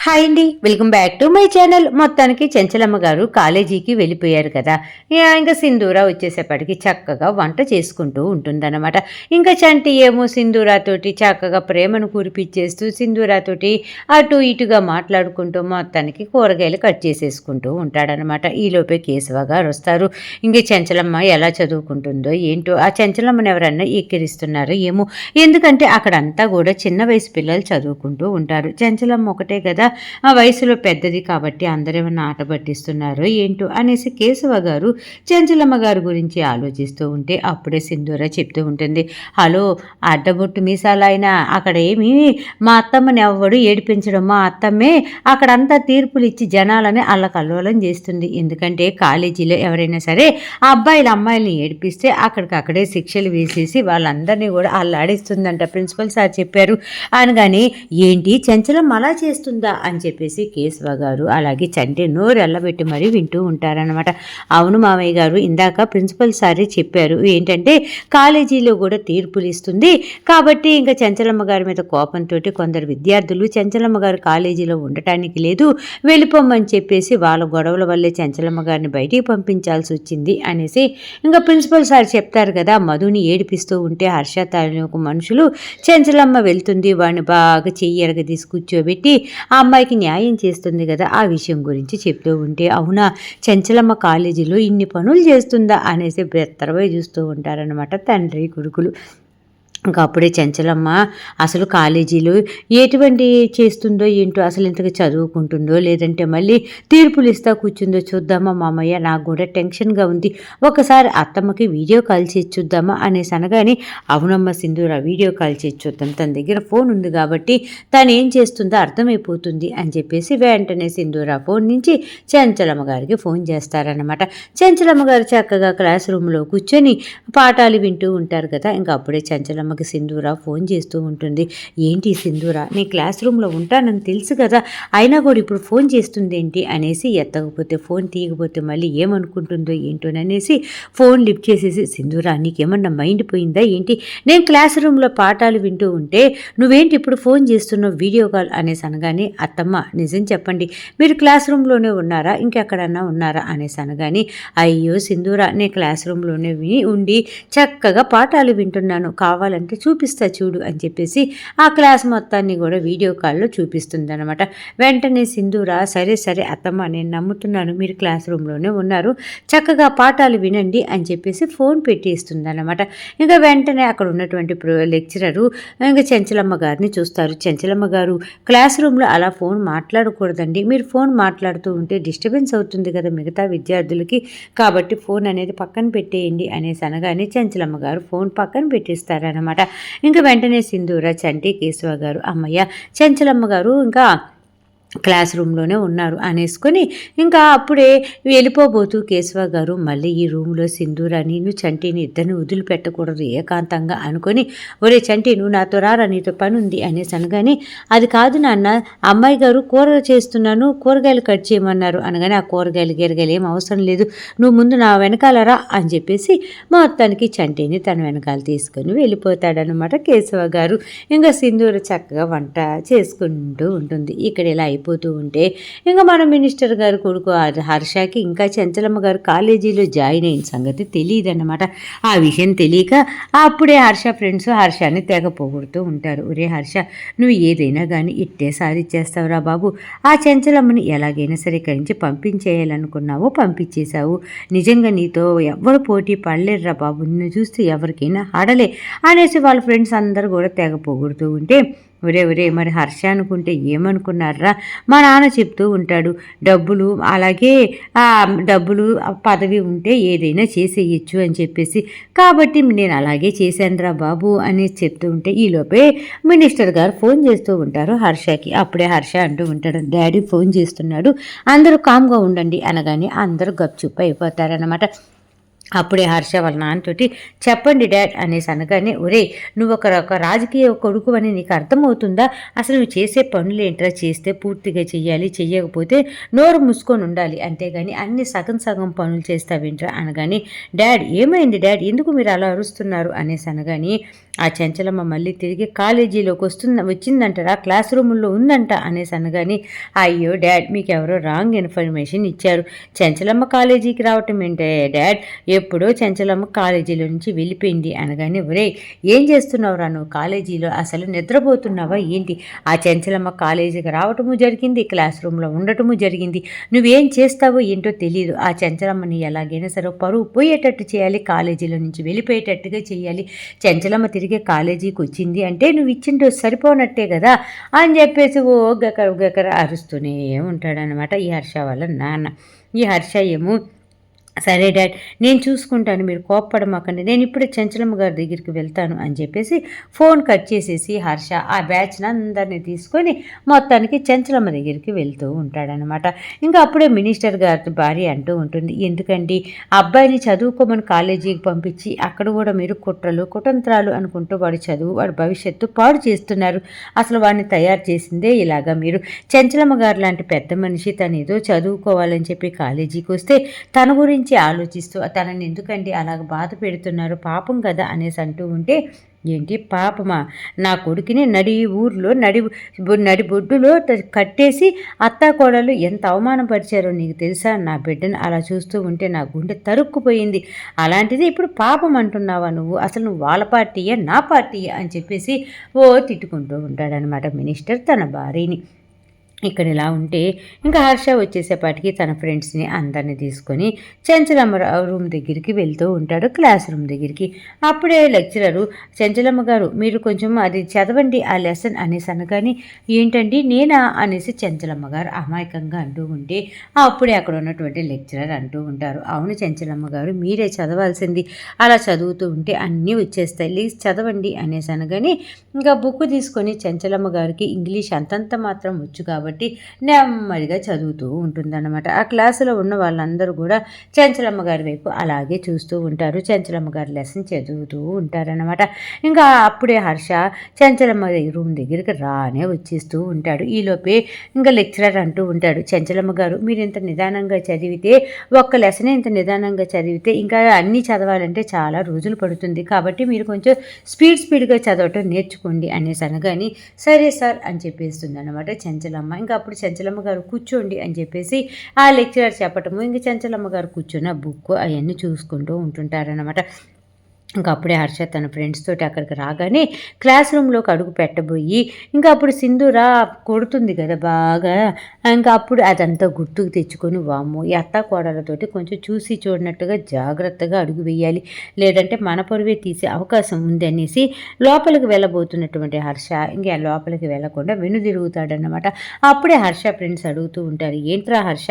Hi అండి. Welcome back to my channel. మొత్తానికి చెంచలమ్మ గారు కాలేజీకి వెళ్ళిపోయారు కదా. ఇంకా సింధూర వచ్చేసేపటికి చక్కగా వంట చేసుకుంటూ ఉంటుందన్నమాట. ఇంకా చంటి ఏమో సింధూరాతోటి చక్కగా ప్రేమను కురిపించేస్తూ సింధూరాతోటి అటు ఇటుగా మాట్లాడుకుంటూ మొత్తానికి కూరగాయలు కట్ చేసేసుకుంటూ ఉంటాడనమాట ఈలోపే కేశవ గారు వస్తారు. ఇంకా చెంచలమ్మ ఎలా చదువుకుంటుందో ఏంటో ఆ చెంచలమ్మని ఎవరన్నా ఎక్కిరిస్తున్నారో ఏమో. ఎందుకంటే అక్కడంతా కూడా చిన్న వయసు పిల్లలు చదువుకుంటూ ఉంటారు. చెంచలమ్మ ఒకటే కదా. ఆ వయసులో పెద్దది కాబట్టి అందరేమన్నా ఆట పట్టిస్తున్నారో ఏంటో అనేసి కేశవ గారు చెంచలమ్మ గారి గురించి ఆలోచిస్తూ ఉంటే అప్పుడే సింధూర చెప్తూ ఉంటుంది. హలో అడ్డబొట్టు మీసాలైన అక్కడ ఏమి మా అత్తమ్మని ఎవ్వడు ఏడిపించడం. మా అత్తమ్మే అక్కడంతా తీర్పులు ఇచ్చి జనాలని అల్లకల్లోలం చేస్తుంది. ఎందుకంటే కాలేజీలో ఎవరైనా సరే ఆ అబ్బాయిలు అమ్మాయిల్ని ఏడిపిస్తే అక్కడికక్కడే శిక్షలు వేసేసి వాళ్ళందరినీ కూడా అల్లాడిస్తుందంట. ప్రిన్సిపల్ సార్ చెప్పారు అనగానే ఏంటి చెంచలం అలా చేస్తుందా? అని చెప్పేసి కేశవ గారు అలాగే చంటి నోరు మరీ వింటూ ఉంటారనమాట అవును మామయ్య గారు ఇందాక ప్రిన్సిపల్ సారే చెప్పారు ఏంటంటే కాలేజీలో కూడా తీర్పులు ఇస్తుంది. కాబట్టి ఇంకా చెంచలమ్మ గారి మీద కోపంతో కొందరు విద్యార్థులు చెంచలమ్మ గారు కాలేజీలో ఉండటానికి లేదు వెళ్ళిపోమని చెప్పేసి వాళ్ళ గొడవల వల్లే చెంచలమ్మ గారిని బయటికి పంపించాల్సి వచ్చింది అనేసి ఇంకా ప్రిన్సిపల్ సార్ చెప్తారు కదా మధుని ఏడిపిస్తూ ఉంటే హర్ష తాలూకు మనుషులు చెంచలమ్మ వెళ్తుంది వాడిని బాగా చెయ్యి ఎరగదీసి కూర్చోబెట్టి ఆ అమ్మాయికి న్యాయం చేస్తుంది కదా ఆ విషయం గురించి చెప్తూ ఉంటే అవునా చంచలమ్మ కాలేజీలో ఇన్ని పనులు చేస్తుందా అనేసి బెత్తరవై చూస్తూ ఉంటారనమాట తండ్రి కొడుకులు. ఇంకా అప్పుడే చెంచలమ్మ అసలు కాలేజీలు ఎటువంటి చేస్తుందో ఏంటో అసలు ఇంతగా చదువుకుంటుందో లేదంటే మళ్ళీ తీర్పులు ఇస్తా కూర్చుందో చూద్దామా మామయ్య? నాకు కూడా టెన్షన్గా ఉంది. ఒకసారి అత్తమ్మకి వీడియో కాల్ చేసి చూద్దామా అనేసి అనగానే అవునమ్మ సింధూర వీడియో కాల్ చేసి చూద్దాం. తన దగ్గర ఫోన్ ఉంది కాబట్టి తను ఏం చేస్తుందో అర్థమైపోతుంది అని చెప్పేసి వెంటనే సింధూర ఫోన్ నుంచి చెంచలమ్మ గారికి ఫోన్ చేస్తారనమాట చెంచలమ్మ గారు చక్కగా క్లాస్ రూమ్లో కూర్చొని పాఠాలు వింటూ ఉంటారు కదా ఇంకా అప్పుడే చెంచలమ్మ అమ్మకి సింధూర ఫోన్ చేస్తూ ఉంటుంది. ఏంటి సింధూర? నీ క్లాస్ రూమ్లో ఉంటానని తెలుసు కదా. అయినా కూడా ఇప్పుడు ఫోన్ చేస్తుంది ఏంటి? అనేసి ఎత్తకపోతే ఫోన్ తీయకపోతే మళ్ళీ ఏమనుకుంటుందో ఏంటోననేసి ఫోన్ లిఫ్ట్ చేసేసి సింధూరా నీకేమన్నా మైండ్ పోయిందా ఏంటి? నేను క్లాస్ రూమ్లో పాఠాలు వింటూ ఉంటే నువ్వేంటి ఇప్పుడు ఫోన్ చేస్తున్నావు వీడియో కాల్? అనేసి అనగానే అత్తమ్మ నిజం చెప్పండి. మీరు క్లాస్ రూమ్లోనే ఉన్నారా? ఇంకెక్కడన్నా ఉన్నారా? అనేసి అనగానే అయ్యో సింధూరా నేను క్లాస్ రూమ్లోనే విని ఉండి చక్కగా పాఠాలు వింటున్నాను. కావాలని కావాలంటే చూపిస్తా చూడు అని చెప్పేసి ఆ క్లాస్ మొత్తాన్ని కూడా వీడియో కాల్లో చూపిస్తుంది అనమాట వెంటనే సింధూరా సరే సరే అత్తమ్మ నేను నమ్ముతున్నాను మీరు క్లాస్ రూమ్లోనే ఉన్నారు చక్కగా పాఠాలు వినండి అని చెప్పేసి ఫోన్ పెట్టేస్తుంది అనమాట ఇంకా వెంటనే అక్కడ ఉన్నటువంటి లెక్చరరు ఇంకా చెంచలమ్మ గారిని చూస్తారు. చెంచలమ్మ గారు క్లాస్ రూమ్లో అలా ఫోన్ మాట్లాడకూడదండి. మీరు ఫోన్ మాట్లాడుతూ ఉంటే డిస్టర్బెన్స్ అవుతుంది కదా మిగతా విద్యార్థులకి. కాబట్టి ఫోన్ అనేది పక్కన పెట్టేయండి అనేసి అనగానే చెంచలమ్మ గారు ఫోన్ పక్కన పెట్టేస్తారనమాట ఇంకా వెంటనే సింధూర చంటి కేశవ గారు అమ్మయ్య చెంచలమ్మ గారు ఇంకా క్లాస్ రూమ్లోనే ఉన్నారు అనేసుకొని ఇంకా అప్పుడే వెళ్ళిపోబోతూ కేశవ గారు మళ్ళీ ఈ రూమ్లో సింధూర నువ్వు చంటిని ఇద్దరిని వదిలిపెట్టకూడదు ఏకాంతంగా అనుకొని ఒరే చంటి నువ్వు నాతో రారా నీతో పని ఉంది అనేసి అనగానే అది కాదు నాన్న అమ్మాయి గారు కూర చేస్తున్నాను కూరగాయలు కట్ చేయమన్నారు. అనగానే ఆ కూరగాయలు గీరగాయలు ఏం అవసరం లేదు నువ్వు ముందు నా వెనకాల రా అని చెప్పేసి మొత్తానికి చంటిని తన వెనకాల తీసుకొని వెళ్ళిపోతాడనమాట కేశవ గారు. ఇంకా సింధూర చక్కగా వంట చేసుకుంటూ ఉంటుంది. ఇక్కడ ఇలా అయిపోతూ ఉంటే ఇంకా మన మినిస్టర్ గారు కొడుకు హర్షకి ఇంకా చెంచలమ్మ గారు కాలేజీలో జాయిన్ అయిన సంగతి తెలియదన్నమాట. ఆ విషయం తెలియక అప్పుడే హర్ష ఫ్రెండ్స్ హర్షాన్ని తెగ పోగొడుతూ ఉంటారు. ఒరే హర్ష నువ్వు ఏదైనా కానీ ఇట్టే సాధిచ్చేస్తావురా బాబు. ఆ చెంచలమ్మని ఎలాగైనా సరే ఇక్కడి నుంచి పంపించేయాలనుకున్నావు పంపించేశావు. నిజంగా నీతో ఎవరు పోటీ పడలేరురా బాబు. నిన్ను చూస్తే ఎవరికైనా ఆడలే అనేసి వాళ్ళ ఫ్రెండ్స్ అందరూ కూడా తెగ పొగుడుతూ ఉంటే ఒరే ఒరే మరి హర్ష అనుకుంటే ఏమనుకున్నారా మా నాన్న చెప్తూ ఉంటాడు డబ్బులు అలాగే డబ్బులు పదవి ఉంటే ఏదైనా చేసేయచ్చు అని చెప్పేసి. కాబట్టి నేను అలాగే చేశానురా బాబు అని చెప్తూ ఉంటే ఈలోపే మినిస్టర్ గారు ఫోన్ చేస్తూ ఉంటారు హర్షకి. అప్పుడే హర్ష అంటూ ఉంటాడు డాడీ ఫోన్ చేస్తున్నాడు అందరూ కామ్గా ఉండండి అనగానే అందరూ గప్చుప్ అయిపోతారనమాట అప్పుడే హర్ష వాళ్ళ నాన్నతోటి చెప్పండి డాడ్ అనేసి అనగానే ఒరే నువ్వు ఒక ఒక రాజకీయ కొడుకు అని నీకు అర్థమవుతుందా? అసలు నువ్వు చేసే పనులు ఏంట్రా? చేస్తే పూర్తిగా చెయ్యాలి చెయ్యకపోతే నోరు మూసుకొని ఉండాలి. అంతేగాని అన్ని సగం సగం పనులు చేస్తావేంట్రా? అనగానే డాడ్ ఏమైంది డాడ్? ఎందుకు మీరు అలా అరుస్తున్నారు? అనేసి అనగాని ఆ చెంచలమ్మ మళ్ళీ తిరిగి కాలేజీలోకి వస్తుంది వచ్చిందంటారా క్లాస్ రూముల్లో ఉందంట అనేసి అనగాని అయ్యో డాడ్ మీకు ఎవరో రాంగ్ ఇన్ఫర్మేషన్ ఇచ్చారు. చెంచలమ్మ కాలేజీకి రావటం ఏంటే డాడ్? ఎప్పుడో చెంచలమ్మ కాలేజీలో నుంచి వెళ్ళిపోయింది అనగానే ఒరే ఏం చేస్తున్నావురా నువ్వు? కాలేజీలో అసలు నిద్రపోతున్నావా ఏంటి? ఆ చెంచలమ్మ కాలేజీకి రావటము జరిగింది క్లాస్ రూమ్లో ఉండటము జరిగింది. నువ్వేం చేస్తావో ఏంటో తెలియదు ఆ చెంచలమ్మని ఎలాగైనా సరే పరువు పోయేటట్టు చేయాలి కాలేజీలో నుంచి వెళ్ళిపోయేటట్టుగా చేయాలి. చెంచలమ్మ తిరిగి కాలేజీకి వచ్చింది అంటే నువ్వు ఇచ్చిండు సరిపోనట్టే కదా అని చెప్పేసి ఓ గకర గకర అరుస్తూనే ఉంటాడనమాట ఈ హర్ష వాళ్ళ నాన్న. ఈ హర్ష ఏమో సరే డాడ్ నేను చూసుకుంటాను మీరు కోప్పడమాకండి. నేను ఇప్పుడే చెంచలమ్మ గారి దగ్గరికి వెళ్తాను అని చెప్పేసి ఫోన్ కట్ చేసేసి హర్ష ఆ బ్యాచ్ని అందరినీ తీసుకొని మొత్తానికి చెంచలమ్మ దగ్గరికి వెళ్తూ ఉంటాడనమాట ఇంకా అప్పుడే మినిస్టర్ గారి భార్య అంటూ ఉంటుంది ఎందుకండి? అబ్బాయిని చదువుకోమని కాలేజీకి పంపించి అక్కడ కూడా మీరు కుట్రలు కుటంత్రాలు అనుకుంటూ వాడి చదువు వాడి భవిష్యత్తు పాడు చేస్తున్నారు. అసలు వాడిని తయారు చేసిందే ఇలాగా మీరు. చెంచలమ్మ గారు లాంటి పెద్ద మనిషి తను ఏదో చదువుకోవాలని చెప్పి కాలేజీకి వస్తే తన గురించి ఆలోచిస్తూ తనని ఎందుకండి అలాగ బాధ పెడుతున్నారు? పాపం కదా అనేసి అంటూ ఉంటే ఏంటి పాపమా? నా కొడుకుని నడి ఊర్లో నడి నడి బొడ్డులో కట్టేసి అత్తాకోడలు ఎంత అవమానపరిచారో నీకు తెలుసా? నా బిడ్డను అలా చూస్తూ ఉంటే నా గుండె తరుక్కుపోయింది. అలాంటిది ఇప్పుడు పాపం అంటున్నావా నువ్వు? అసలు నువ్వు వాళ్ళ పార్టీయే? నా పార్టీయే? అని చెప్పేసి ఓ తిట్టుకుంటూ ఉంటాడనమాట మినిస్టర్ తన భార్యని. ఇక్కడ ఇలా ఉంటే ఇంకా హర్ష వచ్చేసేపాటికి తన ఫ్రెండ్స్ని అందరిని తీసుకొని చెంచలమ్మ రూమ్ దగ్గరికి వెళ్తూ ఉంటాడు క్లాస్ రూమ్ దగ్గరికి. అప్పుడే లెక్చరరు చెంచలమ్మ గారు మీరు కొంచెం అది చదవండి ఆ లెసన్ అనేసి అనగాని ఏంటండి నేనా? అనేసి చెంచలమ్మ గారు అమాయకంగా అంటూ ఉంటే అప్పుడే అక్కడ ఉన్నటువంటి లెక్చరర్ అంటూ ఉంటారు. అవును చెంచలమ్మ గారు మీరే చదవాల్సింది. అలా చదువుతూ ఉంటే అన్నీ వచ్చేస్తాయి. ప్లీజ్ చదవండి అనేసి అనగాని ఇంకా బుక్ తీసుకొని చెంచలమ్మ గారికి ఇంగ్లీష్ అంతంత మాత్రం వచ్చు కాబట్టి నెమ్మదిగా చదువుతూ ఉంటుందన్నమాట. ఆ క్లాసులో ఉన్న వాళ్ళందరూ కూడా చెంచలమ్మ గారి వైపు అలాగే చూస్తూ ఉంటారు. చెంచలమ్మ గారి లెసన్ చదువుతూ ఉంటారన్నమాట. ఇంకా అప్పుడే హర్ష చెంచలమ్మ దగ్గర రూమ్ దగ్గరికి రానే వచ్చేస్తూ ఉంటాడు. ఈలోపే ఇంకా లెక్చరర్ అంటూ ఉంటాడు. చెంచలమ్మ గారు మీరు ఇంత నిదానంగా చదివితే ఒక్క లెసనే ఇంత నిదానంగా చదివితే ఇంకా అన్నీ చదవాలంటే చాలా రోజులు పడుతుంది. కాబట్టి మీరు కొంచెం స్పీడ్ స్పీడ్గా చదవటం నేర్చుకోండి అనేసి అనగాని సరే సార్ అని చెప్పేస్తుంది అనమాట చెంచలమ్మ. ఇంకా అప్పుడు చెంచలమ్మ గారు కూర్చోండి అని చెప్పేసి ఆ లెక్చరర్ చెప్పటము. ఇంకా చంచలమ్మ గారు కూర్చొని ఆ బుక్ అవన్నీ చూసుకుంటూ ఉంటుంటారనమాట ఇంకా అప్పుడే హర్ష తన ఫ్రెండ్స్ తోటి అక్కడికి రాగానే క్లాస్ రూమ్లోకి అడుగు పెట్టబోయి ఇంకా అప్పుడు సింధూరా కొడుతుంది కదా బాగా. ఇంకా అప్పుడు అదంతా గుర్తుకు తెచ్చుకొని వాము అత్త కోడలతోటి కొంచెం చూసి చూడనట్టుగా జాగ్రత్తగా అడుగు వేయాలి. లేదంటే మన పొరువే తీసే అవకాశం ఉంది అనేసి లోపలికి వెళ్ళబోతున్నటువంటి హర్ష ఇంకా లోపలికి వెళ్ళకుండా వెనుదిరుగుతాడనమాట అప్పుడే హర్ష ఫ్రెండ్స్ అడుగుతూ ఉంటారు ఏంట్రా హర్ష?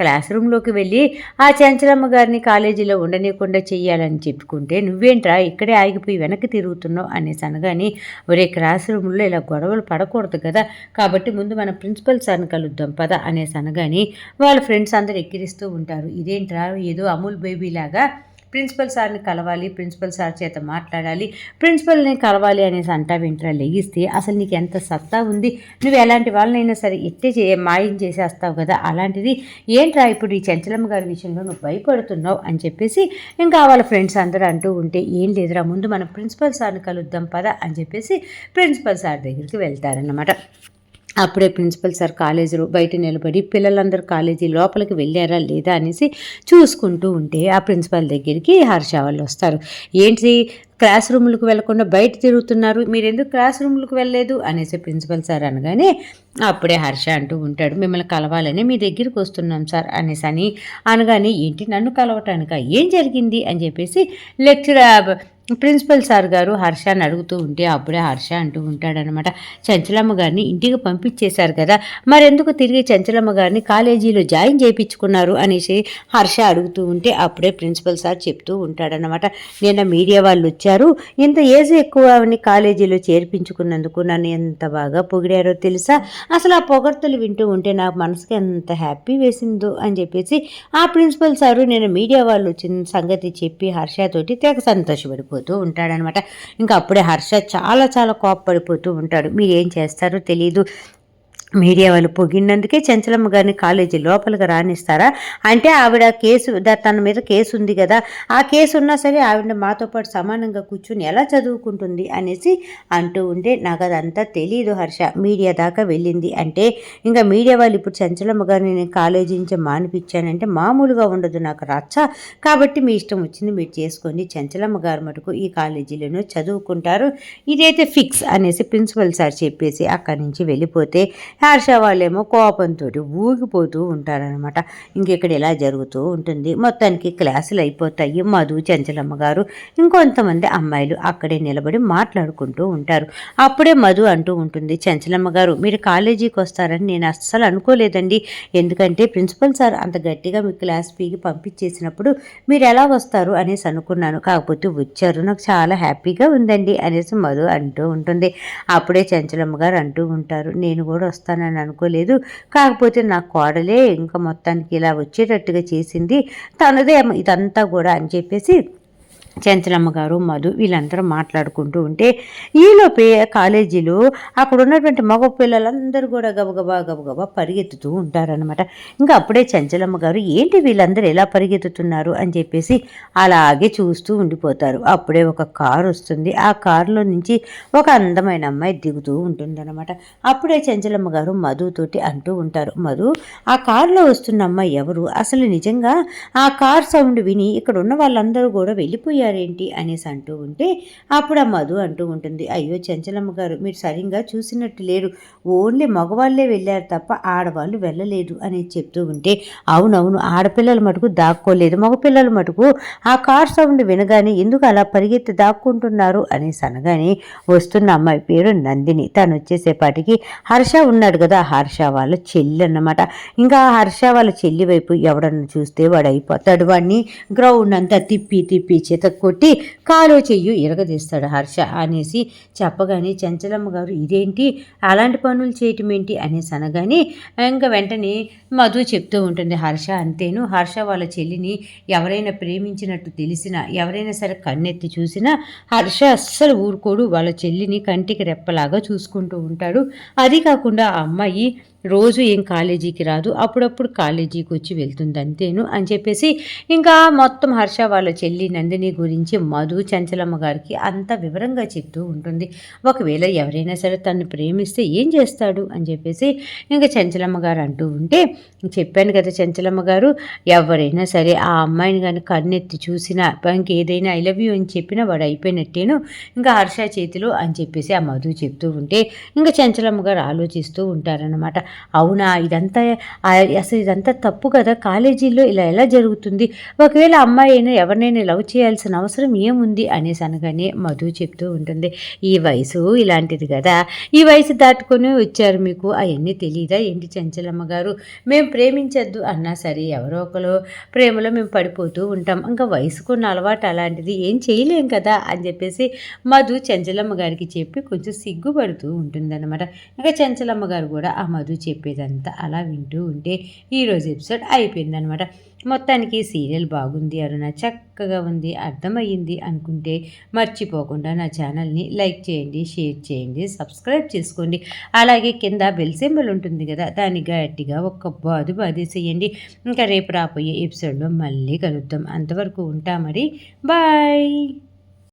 క్లాస్ రూమ్లోకి వెళ్ళి ఆ చంచలమ్మ గారిని కాలేజీలో ఉండనీయకుండా చెయ్యాలని చెప్పుకుంటే నువ్వేంట్రా ఇక్కడే ఆగిపోయి వెనక్కి తిరుగుతున్నావు? అనేసి అనగాని ఒరే క్లాస్ రూమ్లో ఇలా గొడవలు పడకూడదు కదా కాబట్టి ముందు మన ప్రిన్సిపల్ సార్ని కలుద్దాం పద అనేసి అనగాని వాళ్ళ ఫ్రెండ్స్ అందరు ఎక్కిరిస్తూ ఉంటారు. ఇదేంట్రా ఏదో అమూల్ బేబీ లాగా ప్రిన్సిపల్ సార్ని కలవాలి ప్రిన్సిపల్ సార్ చేత మాట్లాడాలి ప్రిన్సిపల్ని కలవాలి అనేసి అంటా వింటరా లెగిస్తే అసలు నీకు ఎంత సత్తా ఉంది? నువ్వు ఎలాంటి వాళ్ళనైనా సరే ఎట్టే చే మాయం చేసేస్తావు కదా? అలాంటిది ఏంట్రా ఇప్పుడు ఈ చంచలమ్మ గారి విషయంలో నువ్వు భయపడుతున్నావు అని చెప్పేసి ఇంకా వాళ్ళ ఫ్రెండ్స్ అందరూ అంటూ ఉంటే ఏం లేదురా ముందు మనం ప్రిన్సిపల్ సార్ని కలుద్దాం పద అని చెప్పేసి ప్రిన్సిపల్ సార్ దగ్గరికి వెళ్తారన్నమాట. అప్పుడే ప్రిన్సిపల్ సార్ కాలేజీలో బయట నిలబడి పిల్లలందరూ కాలేజీ లోపలికి వెళ్ళారా లేదా అనేసి చూసుకుంటూ ఉంటే ఆ ప్రిన్సిపల్ దగ్గరికి హర్ష వాళ్ళు వస్తారు. ఏంటి క్లాస్ రూమ్లకు వెళ్ళకుండా బయట తిరుగుతున్నారు? మీరు ఎందుకు క్లాస్ రూమ్లకు వెళ్ళలేదు? అనేసి ప్రిన్సిపల్ సార్ అనగానే అప్పుడే హర్ష అంటూ ఉంటాడు. మిమ్మల్ని కలవాలని మీ దగ్గరికి వస్తున్నాం సార్ అనేసి అని అనగానే ఏంటి నన్ను కలవటానిక? ఏం జరిగింది? అని చెప్పేసి లెక్చరర్ ప్రిన్సిపల్ సార్ గారు హర్షని అడుగుతూ ఉంటే అప్పుడే హర్ష అంటూ ఉంటాడనమాట చంచలమ్మ గారిని ఇంటికి పంపించేశారు కదా మరెందుకు తిరిగి చంచలమ్మ గారిని కాలేజీలో జాయిన్ చేయించుకున్నారు అనేసి హర్ష అడుగుతూ ఉంటే అప్పుడే ప్రిన్సిపల్ సార్ చెప్తూ ఉంటాడనమాట నిన్న మీడియా వాళ్ళు వచ్చారు ఇంత ఏజ్ ఎక్కువ అని కాలేజీలో చేర్పించుకున్నందుకు నన్ను ఎంత బాగా పొగిడారో తెలుసా? అసలు ఆ పొగడ్తలు వింటూ ఉంటే నాకు మనసుకి ఎంత హ్యాపీ వేసిందో అని చెప్పేసి ఆ ప్రిన్సిపల్ సారు నేను మీడియా వాళ్ళు వచ్చిన సంగతి చెప్పి హర్షతోటి తెగ సంతోషపడిపోతూ ఉంటాడనమాట. ఇంకా అప్పుడే హర్ష చాలా చాలా కోప్పడిపోతూ ఉంటాడు. మీరు ఏం చేస్తారో తెలియదు మీడియా వాళ్ళు పొగిడినందుకే చెంచలమ్మ గారిని కాలేజీ లోపలికి రానిస్తారా? అంటే ఆవిడ కేసు తన మీద కేసు ఉంది కదా ఆ కేసు ఉన్నా సరే ఆవిడ మాతో పాటు సమానంగా కూర్చుని ఎలా చదువుకుంటుంది అనేసి అంటూ ఉంటే నాకు అదంతా తెలియదు హర్ష. మీడియా దాకా వెళ్ళింది. అంటే ఇంకా మీడియా వాళ్ళు ఇప్పుడు చెంచలమ్మ గారిని నేను కాలేజీ నుంచి మానిపించానంటే మామూలుగా ఉండదు నాకు రచ్చ. కాబట్టి మీ ఇష్టం వచ్చింది మీరు చేసుకోండి. చెంచలమ్మ గారు మటుకు ఈ కాలేజీలోనూ చదువుకుంటారు. ఇదైతే ఫిక్స్ అనేసి ప్రిన్సిపల్ సార్ చెప్పేసి అక్కడి నుంచి వెళ్ళిపోతే హర్ష వాళ్ళేమో కోపంతో ఊగిపోతూ ఉంటారనమాట ఇంకెక్కడ ఇలా జరుగుతూ ఉంటుంది? మొత్తానికి క్లాసులు అయిపోతాయి. మధు చంచలమ్మ గారు ఇంకొంతమంది అమ్మాయిలు అక్కడే నిలబడి మాట్లాడుకుంటూ ఉంటారు. అప్పుడే మధు అంటూ ఉంటుంది చంచలమ్మ గారు మీరు కాలేజీకి వస్తారని నేను అస్సలు అనుకోలేదండి. ఎందుకంటే ప్రిన్సిపల్ సార్ అంత గట్టిగా మీ క్లాస్ పీకి పంపించేసినప్పుడు మీరు ఎలా వస్తారు? అనేసి అనుకున్నాను. కాకపోతే వచ్చారు. నాకు చాలా హ్యాపీగా ఉందండి అనేసి మధు అంటూ ఉంటుంది. అప్పుడే చంచలమ్మ గారు అంటూ ఉంటారు నేను కూడా వస్తాను. చేస్తానని అనుకోలేదు. కాకపోతే నా కోడలే ఇంకా మొత్తానికి ఇలా వచ్చేటట్టుగా చేసింది. తనదే ఇదంతా కూడా అని చెప్పేసి చంచలమ్మ గారు మధు వీళ్ళందరూ మాట్లాడుకుంటూ ఉంటే ఈలోపే కాలేజీలో అక్కడ ఉన్నటువంటి మగ పిల్లలందరూ కూడా గబగబా గబగబా పరిగెత్తుతూ ఉంటారనమాట ఇంకా అప్పుడే చెంచలమ్మ గారు ఏంటి వీళ్ళందరూ ఎలా పరిగెత్తుతున్నారు? అని చెప్పేసి అలాగే చూస్తూ ఉండిపోతారు. అప్పుడే ఒక కారు వస్తుంది. ఆ కారులో నుంచి ఒక అందమైన అమ్మాయి దిగుతూ ఉంటుందన్నమాట. అప్పుడే చెంచలమ్మ గారు మధుతోటి అంటూ ఉంటారు మధు ఆ కారులో వస్తున్న అమ్మాయి ఎవరు? అసలు నిజంగా ఆ కార్ సౌండ్ విని ఇక్కడ ఉన్న వాళ్ళందరూ కూడా వెళ్ళిపోయారేంటి అనేసి అంటూ ఉంటే అప్పుడు ఆ మధు అంటూ ఉంటుంది అయ్యో చెంచలమ్మ గారు మీరు సరిగ్గా చూసినట్టు లేరు. ఓన్లీ మగవాళ్ళే వెళ్ళారు తప్ప ఆడవాళ్ళు వెళ్ళలేదు అనేది చెప్తూ ఉంటే అవునవును ఆడపిల్లల మటుకు దాక్కోలేదు. మగపిల్లలు మటుకు ఆ కార్ సౌండ్ వినగానే ఎందుకు అలా పరిగెత్తి దాక్కుంటున్నారు? అనేసి అనగానే వస్తున్న అమ్మాయి పేరు నందిని. తను వచ్చేసేపాటికి హర్ష ఉన్నాడు కదా హర్ష వాళ్ళ చెల్లి అన్నమాట. ఇంకా హర్ష వాళ్ళ చెల్లి వైపు ఎవడన్నా చూస్తే వాడు అయిపోతాడు వాడిని గ్రౌండ్ అంతా తిప్పి తిప్పి చేత కొట్టి కాలో చెయ్యి ఇరగదీస్తాడు హర్ష అనేసి చెప్పగానే చెంచలమ్మ గారు ఇదేంటి? అలాంటి పనులు చేయటం ఏంటి? అనేసి అనగానే ఇంకా వెంటనే మధు చెప్తూ ఉంటుంది హర్ష అంతేను హర్ష వాళ్ళ చెల్లిని ఎవరైనా ప్రేమించినట్టు తెలిసినా ఎవరైనా సరే కన్నెత్తి చూసినా హర్ష అస్సలు ఊరుకోడు. వాళ్ళ చెల్లిని కంటికి రెప్పలాగా చూసుకుంటూ ఉంటాడు. అది కాకుండా ఆ అమ్మాయి రోజు ఏం కాలేజీకి రాదు అప్పుడప్పుడు కాలేజీకి వచ్చి వెళ్తుంది అంతేను అని చెప్పేసి ఇంకా మొత్తం హర్ష వాళ్ళ చెల్లి నందిని గురించి మధు చంచలమ్మ గారికి అంత వివరంగా చెప్తూ ఉంటుంది. ఒకవేళ ఎవరైనా సరే తను ప్రేమిస్తే ఏం చేస్తాడు అని చెప్పేసి ఇంకా చంచలమ్మ గారు అంటూ ఉంటే చెప్పాను కదా చంచలమ్మ గారు ఎవరైనా సరే ఆ అమ్మాయిని కానీ కన్నెత్తి చూసినా ఇంకేదైనా ఐ లవ్ యూ అని చెప్పినా వాడు అయిపోయినట్టేను ఇంకా హర్ష చేతిలో అని చెప్పేసి ఆ మధు చెప్తూ ఉంటే ఇంకా చంచలమ్మ గారు ఆలోచిస్తూ ఉంటారనమాట అవునా? ఇదంతా అసలు ఇదంతా తప్పు కదా? కాలేజీలో ఇలా ఎలా జరుగుతుంది? ఒకవేళ అమ్మాయి అయినా ఎవరినైనా లవ్ చేయాల్సిన అవసరం ఏముంది? అనేసి అనగానే మధు చెప్తూ ఉంటుంది. ఈ వయసు ఇలాంటిది కదా. ఈ వయసు దాటుకొని వచ్చారు మీకు. అవన్నీ తెలియదా ఏంటి చంచలమ్మ గారు? మేము ప్రేమించద్దు అన్నా సరే ఎవరో ఒకరు ప్రేమలో మేము పడిపోతూ ఉంటాం. ఇంకా వయసుకున్న అలవాటు అలాంటిది ఏం చేయలేం కదా? అని చెప్పేసి మధు చంచలమ్మ గారికి చెప్పి కొంచెం సిగ్గుపడుతూ ఉంటుందన్నమాట. ఇంకా చంచలమ్మ గారు కూడా ఆ మధు చెప్పేదంతా అలా వింటూ ఉంటే ఈరోజు ఎపిసోడ్ అయిపోయిందనమాట మొత్తానికి సీరియల్ బాగుంది అరుణ చక్కగా ఉంది అర్థమయ్యింది అనుకుంటే మర్చిపోకుండా నా ఛానల్ని లైక్ చేయండి షేర్ చేయండి సబ్స్క్రైబ్ చేసుకోండి. అలాగే కింద బెల్ సింబల్ ఉంటుంది కదా దాన్ని గట్టిగా ఒక్క బాదు బాధేసేయండి ఇంకా రేపు రాబోయే ఎపిసోడ్లో మళ్ళీ కలుద్దాం. అంతవరకు ఉంటా మరి. బాయ్.